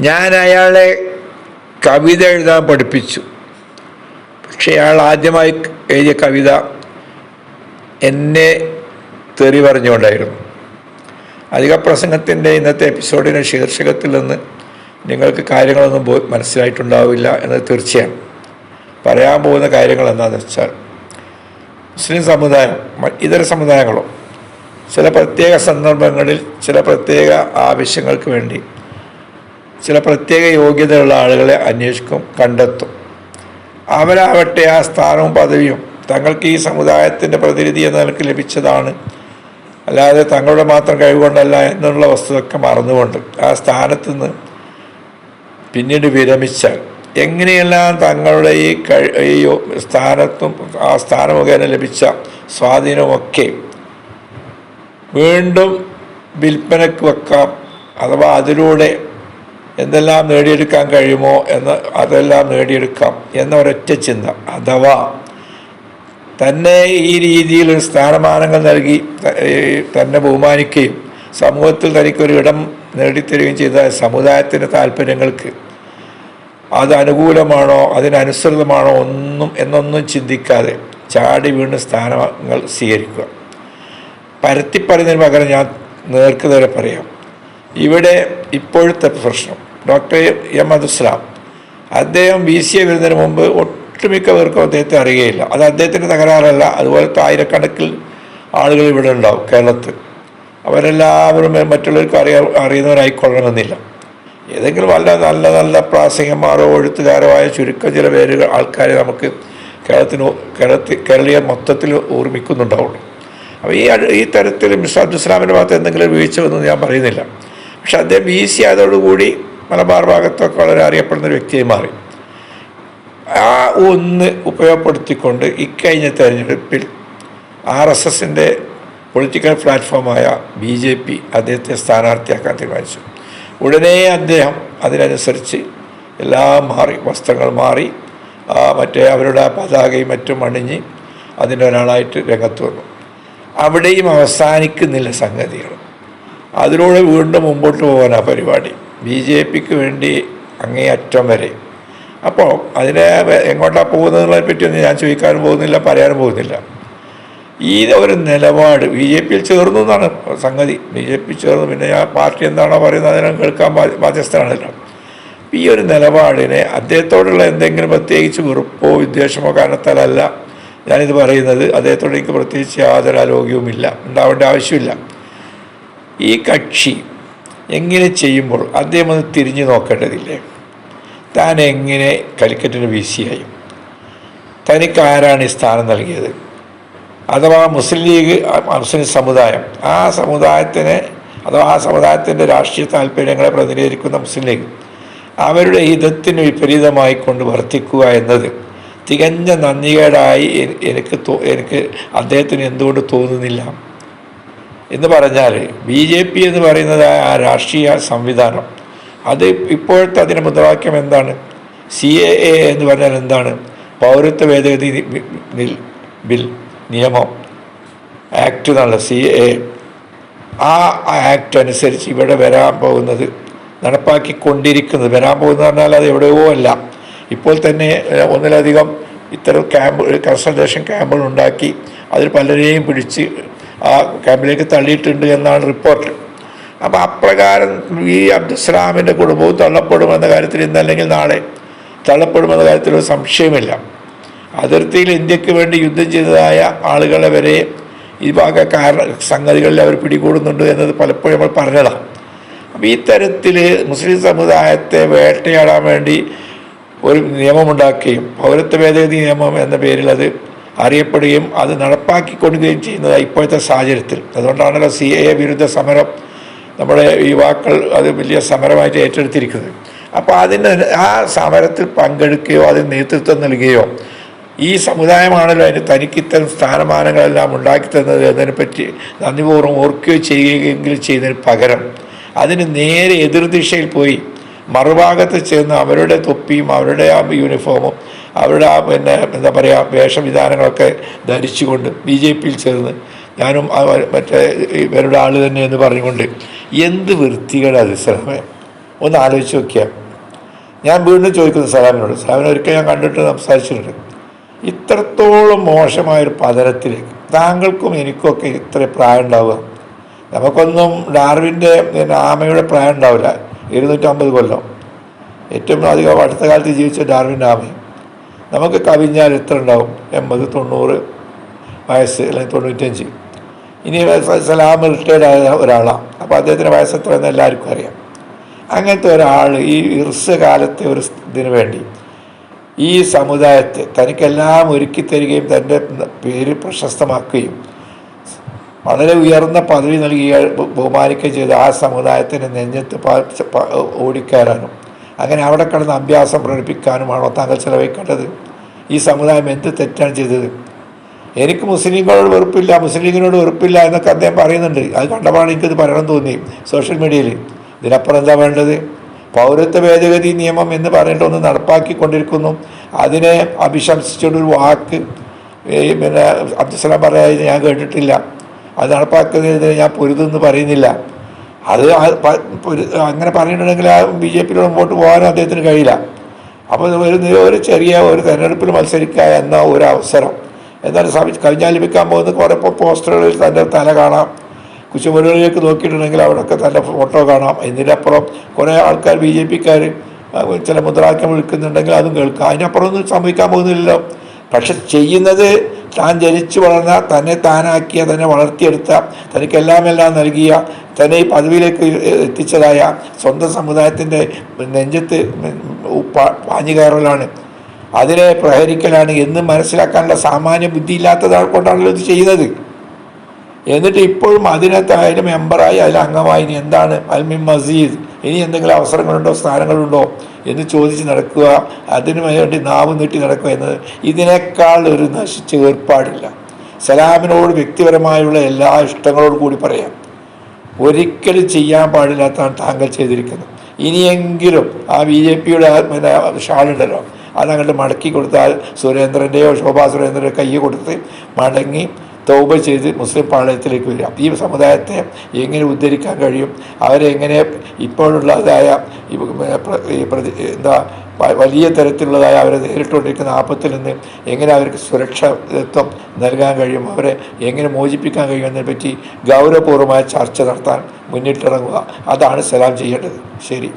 ഞാൻ അയാളെ കവിത എഴുതാൻ പഠിപ്പിച്ചു. പക്ഷെ അയാൾ ആദ്യമായി എഴുതിയ കവിത എന്നെ തെറി പറഞ്ഞുകൊണ്ടായിരുന്നു. അധിക പ്രസംഗത്തിന്റെ ഇന്നത്തെ എപ്പിസോഡിന്റെ ശീർഷകത്തിൽ നിന്ന് നിങ്ങൾക്ക് കാര്യങ്ങളൊന്നും പോയി മനസ്സിലായിട്ടുണ്ടാവില്ല എന്നത് തീർച്ചയാണ്. പറയാൻ പോകുന്ന കാര്യങ്ങൾ എന്താണെന്ന് വെച്ചാൽ മുസ്ലിം സമുദായം ഇതര സമുദായങ്ങളോ ചില പ്രത്യേക സന്ദർഭങ്ങളിൽ ചില പ്രത്യേക ആവശ്യങ്ങൾക്ക് വേണ്ടി ചില പ്രത്യേക യോഗ്യതയുള്ള ആളുകളെ അന്വേഷിക്കും കണ്ടെത്തും. അവരാവട്ടെ ആ സ്ഥാനവും പദവിയും തങ്ങൾക്ക് ഈ സമുദായത്തിന്റെ പ്രതിനിധി എന്ന നിലയ്ക്ക് ലഭിച്ചതാണ്. അല്ലാതെ തങ്ങളുടെ മാത്രം കഴിവുകൊണ്ടല്ല എന്നുള്ള വസ്തുതൊക്കെ മറന്നുകൊണ്ട് ആ സ്ഥാനത്ത് നിന്ന് പിന്നീട് വിരമിച്ചാൽ എങ്ങനെയെല്ലാം തങ്ങളുടെ ഈ കഴി സ്ഥാനത്തും ആ സ്ഥാനം മുഖേന ലഭിച്ച സ്വാധീനമൊക്കെ വീണ്ടും വിൽപ്പനയ്ക്ക് വെക്കാം അഥവാ അതിലൂടെ എന്തെല്ലാം നേടിയെടുക്കാൻ കഴിയുമോ എന്ന് അതെല്ലാം നേടിയെടുക്കാം എന്ന ഒരൊറ്റ ചിന്ത. അഥവാ തന്നെ ഈ രീതിയിൽ സ്ഥാനമാനങ്ങൾ നൽകി തന്നെ ബഹുമാനിക്കുകയും സമൂഹത്തിൽ തനിക്കൊരു ഇടം നേടിത്തരികയും ചെയ്ത സമുദായത്തിന്റെ താല്പര്യങ്ങൾക്ക് അത് അനുകൂലമാണോ അതിനനുസൃതമാണോ ഒന്നും എന്നൊന്നും ചിന്തിക്കാതെ ചാടി വീണ് സ്ഥാനങ്ങൾ സ്വീകരിക്കുക. പരത്തി പറയുന്നതിന് പകരം ഞാൻ നേർക്കുതരെ പറയാം. ഇവിടെ ഇപ്പോഴത്തെ പ്രശ്നം. ഡോക്ടർ എം അബ്ദുസ്ലാം അദ്ദേഹം ബി സി എ വരുന്നതിന് മുമ്പ് ഒട്ടുമിക്ക പേർക്കും അദ്ദേഹത്തെ അറിയുകയില്ല. അത് അദ്ദേഹത്തിന്റെ തകരാറല്ല അതുപോലത്തെ ആയിരക്കണക്കിൽ ആളുകൾ ഇവിടെ ഉണ്ടാവും കേരളത്തിൽ. അവരെല്ലാവരും മറ്റുള്ളവർക്ക് അറിയാ അറിയുന്നവരായിക്കൊള്ളണമെന്നില്ല. ഏതെങ്കിലും വല്ല നല്ല നല്ല പ്രാസംഗന്മാരോ എഴുത്തുകാരോ ആയ ചുരുക്കം ചില പേരുകൾ ആൾക്കാരെ നമുക്ക് കേരളത്തിന് കേരളത്തിൽ കേരളീയ മൊത്തത്തിൽ ഓർമ്മിക്കുന്നുണ്ടാവുള്ളൂ. അപ്പോൾ ഈ ഈ തരത്തിൽ മിസ്റ്റർ അബ്ദുസ്ലാമിന്റെ ഭാഗത്ത് എന്തെങ്കിലും വീഴ്ച വന്നു ഞാൻ പറയുന്നില്ല. പക്ഷെ അദ്ദേഹം ബി സി ആയതോടുകൂടി മലബാർ ഭാഗത്തൊക്കെ വളരെ അറിയപ്പെടുന്ന ഒരു വ്യക്തിയായി മാറി. ആ ഒന്ന് ഉപയോഗപ്പെടുത്തിക്കൊണ്ട് ഇക്കഴിഞ്ഞ തെരഞ്ഞെടുപ്പിൽ ആർ എസ് എസിന്റെ പൊളിറ്റിക്കൽ പ്ലാറ്റ്ഫോമായ ബി ജെ പി അദ്ദേഹത്തെ സ്ഥാനാർത്ഥിയാക്കാൻ തീരുമാനിച്ചു. ഉടനെ അദ്ദേഹം അതിനനുസരിച്ച് എല്ലാം മാറി വസ്ത്രങ്ങൾ മാറി മറ്റേ അവരുടെ പതാകയും മറ്റും അണിഞ്ഞ് അതിന്റെ ഒരാളായിട്ട് രംഗത്ത് വന്നു. അവിടെയും അവസാനിക്കുന്നില്ല സംഗതികൾ. അതിലൂടെ വീണ്ടും മുമ്പോട്ട് പോകാനാണ് പരിപാടി. ബി ജെ പിക്ക് വേണ്ടി അങ്ങേയറ്റം വരെ. അപ്പോൾ അതിനെ എങ്ങോട്ടാണ് പോകുന്നതിനെ പറ്റിയൊന്നും ഞാൻ ചോദിക്കാനും പോകുന്നില്ല പറയാനും പോകുന്നില്ല. ഈ ഒരു നിലപാട് ബി ജെ പിയിൽ ചേർന്നു എന്നാണ് സംഗതി. ബി ജെ പി ചേർന്നു പിന്നെ ആ പാർട്ടി എന്താണോ പറയുന്നത് അതിനെ കേൾക്കാൻ ബാധ്യസ്ഥനാണല്ലോ ഈ ഒരു നിലപാടിനെ അദ്ദേഹത്തോടുള്ള എന്തെങ്കിലും പ്രത്യേകിച്ച് വെറുപ്പോ വിദ്വേഷമോ കാരണത്താലല്ല ഞാനിത് പറയുന്നത്. അദ്ദേഹത്തോട് എനിക്ക് പ്രത്യേകിച്ച് യാതൊരു ആരോഗ്യവുമില്ല. ഉണ്ടാവേണ്ട ആവശ്യമില്ല. ഈ കക്ഷി എങ്ങനെ ചെയ്യുമ്പോൾ അദ്ദേഹം അത് തിരിഞ്ഞു നോക്കേണ്ടതില്ലേ? താൻ എങ്ങനെ കലിക്കറ്റിന് വീശിയായി? തനിക്ക് ആരാണ് ഈ സ്ഥാനം നൽകിയത്? അഥവാ മുസ്ലിം ലീഗ് മുസ്ലിം സമുദായം ആ സമുദായത്തിന് അഥവാ ആ സമുദായത്തിന്റെ രാഷ്ട്രീയ താല്പര്യങ്ങളെ പ്രതിനിധീകരിക്കുന്ന മുസ്ലിം ലീഗ് അവരുടെ ഹിതത്തിന് വിപരീതമായി കൊണ്ട് വർത്തിക്കുക എന്നത് തികഞ്ഞ നന്ദികേടായി എനിക്ക് എനിക്ക് അദ്ദേഹത്തിന് എന്തുകൊണ്ട് തോന്നുന്നില്ല. എന്ന് പറഞ്ഞാൽ ബി ജെ പി എന്ന് പറയുന്നത് ആ രാഷ്ട്രീയ സംവിധാനം. അത് ഇപ്പോഴത്തെ അതിന്റെ മുദ്രാവാക്യം എന്താണ്? സി എ എ എന്ന് പറഞ്ഞാൽ എന്താണ്? പൗരത്വ ഭേദഗതി ബിൽ നിയമം ആക്ട് എന്നുള്ള സി എ ആ ആക്ട് അനുസരിച്ച് ഇവിടെ വരാൻ പോകുന്നത് നടപ്പാക്കിക്കൊണ്ടിരിക്കുന്നത്. വരാൻ പോകുന്നത് പറഞ്ഞാൽ അത് എവിടെയോ അല്ല. ഇപ്പോൾ തന്നെ ഒന്നിലധികം ഇത്തരം ക്യാമ്പ് കൺസൾട്ടേഷൻ ക്യാമ്പുകൾ ഉണ്ടാക്കി അതിൽ പലരെയും പിടിച്ച് ആ ക്യാമ്പിലേക്ക് തള്ളിയിട്ടുണ്ട് എന്നാണ് റിപ്പോർട്ട്. അപ്പോൾ അപ്രകാരം ഈ അബ്ദുസ്ലാമിന്റെ കുടുംബവും തള്ളപ്പെടുമെന്ന കാര്യത്തിൽ ഇന്നല്ലെങ്കിൽ നാളെ തള്ളപ്പെടുമെന്ന കാര്യത്തിൽ ഒരു സംശയമില്ല. അതിർത്തിയിൽ ഇന്ത്യയ്ക്ക് വേണ്ടി യുദ്ധം ചെയ്തതായ ആളുകളെ വരെ ഈ ഭാഗ കാരണ സംഗതികളിൽ അവർ പിടികൂടുന്നുണ്ട് എന്നത് പലപ്പോഴും നമ്മൾ പറഞ്ഞതാണ് അപ്പോൾ ഈ തരത്തിൽ മുസ്ലിം സമുദായത്തെ വേട്ടയാടാൻ വേണ്ടി ഒരു നിയമമുണ്ടാക്കുകയും പൗരത്വ ഭേദഗതി നിയമം എന്ന പേരിൽ അത് അറിയപ്പെടുകയും അത് നടപ്പാക്കിക്കൊടുക്കുകയും ചെയ്യുന്നത് ഇപ്പോഴത്തെ സാഹചര്യത്തിൽ. അതുകൊണ്ടാണല്ലോ സി എ വിരുദ്ധ സമരം നമ്മുടെ യുവാക്കൾ അത് വലിയ സമരമായിട്ട് ഏറ്റെടുത്തിരിക്കുന്നത്. അപ്പോൾ അതിന് ആ സമരത്തിൽ പങ്കെടുക്കുകയോ അതിന് നേതൃത്വം നൽകുകയോ ഈ സമുദായമാണല്ലോ അതിന് തനിക്ക് ഇത്തരം സ്ഥാനമാനങ്ങളെല്ലാം ഉണ്ടാക്കി തന്നത് എന്നതിനെപ്പറ്റി നന്ദിപൂർവം ഓർക്കുകയോ ചെയ്യുകയെങ്കിലും ചെയ്യുന്നതിന് പകരം അതിന് നേരെ എതിർദിശയിൽ പോയി മറുഭാഗത്ത് ചെന്ന് അവരുടെ തൊപ്പിയും അവരുടെ ആ യൂണിഫോമും അവരുടെ ആ പിന്നെ എന്താ പറയുക വേഷവിധാനങ്ങളൊക്കെ ധരിച്ചുകൊണ്ട് ബി ജെ പിയിൽ ചേർന്ന് ഞാനും മറ്റേ ഇവരുടെ ആൾ തന്നെ എന്ന് പറഞ്ഞുകൊണ്ട് എന്ത് വൃത്തികളാണ് അത് ശ്രമം ഒന്ന് ആലോചിച്ച് നോക്കിയാൽ ഞാൻ വീണ്ടും ചോദിക്കുന്നു സലാമിനോട് സലാമിനെ ഒരിക്കൽ ഞാൻ കണ്ടിട്ട് സംസാരിച്ചിട്ടുണ്ട്. ഇത്രത്തോളം മോശമായൊരു പതനത്തിലേക്ക് താങ്കൾക്കും എനിക്കൊക്കെ ഇത്ര പ്രായം ഉണ്ടാവുക. നമുക്കൊന്നും ഡാർവിന്റെ പിന്നെ ആമയുടെ പ്രായം ഉണ്ടാവില്ല. ഇരുന്നൂറ്റമ്പത് കൊല്ലം. ഏറ്റവും അധികം അടുത്ത കാലത്ത് ജീവിച്ച ഡാർവിന്റെ ആമയും. നമുക്ക് കവിഞ്ഞാൽ എത്ര ഉണ്ടാവും? എൺപത് തൊണ്ണൂറ് വയസ്സ് അല്ലെങ്കിൽ തൊണ്ണൂറ്റഞ്ച് ഇനി സലാം റിട്ടയർഡ് ആയ ഒരാളാണ് അപ്പോൾ അദ്ദേഹത്തിന്റെ വയസ്സ് എത്രയെന്ന് എല്ലാവർക്കും അറിയാം. അങ്ങനത്തെ ഒരാൾ ഈ ഇർസ് കാലത്തെ ഒരു ഇതിനു വേണ്ടി ഈ സമുദായത്തെ തനിക്കെല്ലാം ഒരുക്കി തരികയും തന്റെ പേര് പ്രശസ്തമാക്കുകയും വളരെ ഉയർന്ന പദവി നൽകി ബഹുമാനിക്കുകയും ചെയ്ത് ആ സമുദായത്തിന് നെഞ്ഞത്ത് ഓടിക്കയറാനും അങ്ങനെ അവിടെ കിടന്ന് അഭ്യാസം പ്രകടിപ്പിക്കാനുമാണോ താങ്കൾ ചിലവഴിക്കേണ്ടത്? ഈ സമുദായം എന്ത് തെറ്റാണ് ചെയ്തത്? എനിക്ക് മുസ്ലിങ്ങളോട് വെറുപ്പില്ല മുസ്ലിം ലീഗിനോട് വെറുപ്പില്ല എന്നൊക്കെ അദ്ദേഹം പറയുന്നുണ്ട്. അത് കണ്ടപാട് എനിക്കത് പറയണം തോന്നി സോഷ്യൽ മീഡിയയിൽ. ഇതിനപ്പുറം എന്താ വേണ്ടത്? പൗരത്വ ഭേദഗതി നിയമം എന്ന് പറഞ്ഞിട്ട് ഒന്ന് നടപ്പാക്കിക്കൊണ്ടിരിക്കുന്നു. അതിനെ അഭിശംസിച്ചുകൊണ്ടൊരു വാക്ക് പിന്നെ അബ്ദുസലാം പറയാതെ ഞാൻ കേട്ടിട്ടില്ല. അത് നടപ്പാക്കുന്നതിന് ഞാൻ പൊരുതെന്ന് പറയുന്നില്ല. അത് അങ്ങനെ പറഞ്ഞിട്ടുണ്ടെങ്കിൽ ആ ബി ജെ പിയിലൂടെ മുമ്പോട്ട് പോകാനും അദ്ദേഹത്തിന് കഴിയില്ല. അപ്പോൾ ഒരു ഒരു ചെറിയ ഒരു തെരഞ്ഞെടുപ്പിൽ മത്സരിക്കുക എന്ന ഒരു അവസരം. എന്താണ് കഴിഞ്ഞാൽ ലഭിക്കാൻ പോകുന്ന കുറേ പോസ്റ്ററുകളിൽ തന്റെ തല കാണാം. കുശുമുരുകളിലേക്ക് നോക്കിയിട്ടുണ്ടെങ്കിൽ അവിടെയൊക്കെ തന്റെ ഫോട്ടോ കാണാം. ഇതിനപ്പുറം കുറേ ആൾക്കാർ ബി ജെ പിക്കാർ ചില മുദ്രാവാക്യം വിളിക്കുന്നുണ്ടെങ്കിൽ അതും കേൾക്കാം. അതിനപ്പുറം ഒന്നും സംഭവിക്കാൻ പോകുന്നില്ലല്ലോ. പക്ഷെ ചെയ്യുന്നത് താൻ ജനിച്ചു വളർന്ന തന്നെ താനാക്കിയ തന്നെ വളർത്തിയെടുത്ത തനിക്കെല്ലാം എല്ലാം നൽകിയ തന്നെ ഈ പദവിയിലേക്ക് എത്തിച്ചതായ സ്വന്തം സമുദായത്തിന്റെ നെഞ്ചത്ത് പാഞ്ഞു കയറലാണ്. അതിനെ പ്രഹരിക്കലാണ്. എന്ന് മനസ്സിലാക്കാനുള്ള സാമാന്യ ബുദ്ധിയില്ലാത്തതാൾ കൊണ്ടാണല്ലോ ഇത് ചെയ്യുന്നത്. എന്നിട്ട് ഇപ്പോഴും അതിനകത്ത് അതിന് മെമ്പറായി അതിൽ അംഗമായി. ഇനി എന്താണ്? അൽമി മസീദ്. ഇനി എന്തെങ്കിലും അവസരങ്ങളുണ്ടോ? സ്ഥാനങ്ങളുണ്ടോ? എന്ന് ചോദിച്ച് നടക്കുക. അതിനു വേണ്ടി നാവ് നീട്ടി നടക്കുക എന്നത് ഇതിനേക്കാൾ ഒരു നശിച്ച ഏർപ്പാടില്ല. സലാമിനോട് വ്യക്തിപരമായുള്ള എല്ലാ ഇഷ്ടങ്ങളോടും കൂടി പറയാം. ഒരിക്കലും ചെയ്യാൻ പാടില്ലാത്തതാണ് താങ്കൾ ചെയ്തിരിക്കുന്നത്. ഇനിയെങ്കിലും ആ ബി ജെ പിയുടെ പിന്നെ ഷാളുണ്ടല്ലോ. അതങ്ങോട്ട് മടക്കി കൊടുത്താൽ സുരേന്ദ്രന്റെയോ ശോഭാ സുരേന്ദ്രന്റെയോ കൈ കൊടുത്ത് മടങ്ങി തൗബ ചെയ്ത് മുസ്ലിം പാളയത്തിലേക്ക് വരിക. ഈ സമുദായത്തെ എങ്ങനെ ഉദ്ധരിക്കാൻ കഴിയും? അവരെ എങ്ങനെ ഇപ്പോഴുള്ളതായ എന്താ വലിയ തരത്തിലുള്ളതായ അവരെ നേരിട്ടുകൊണ്ടിരിക്കുന്ന ആപത്തിൽ നിന്ന് എങ്ങനെ അവർക്ക് സുരക്ഷിതത്വം നൽകാൻ കഴിയും? അവരെ എങ്ങനെ മോചിപ്പിക്കാൻ കഴിയും? എന്നതിനെപ്പറ്റി ഗൗരവപൂർവമായ ചർച്ച നടത്താൻ മുന്നിട്ടിറങ്ങുക. അതാണ് സലാം ചെയ്യേണ്ടത്. ശരി.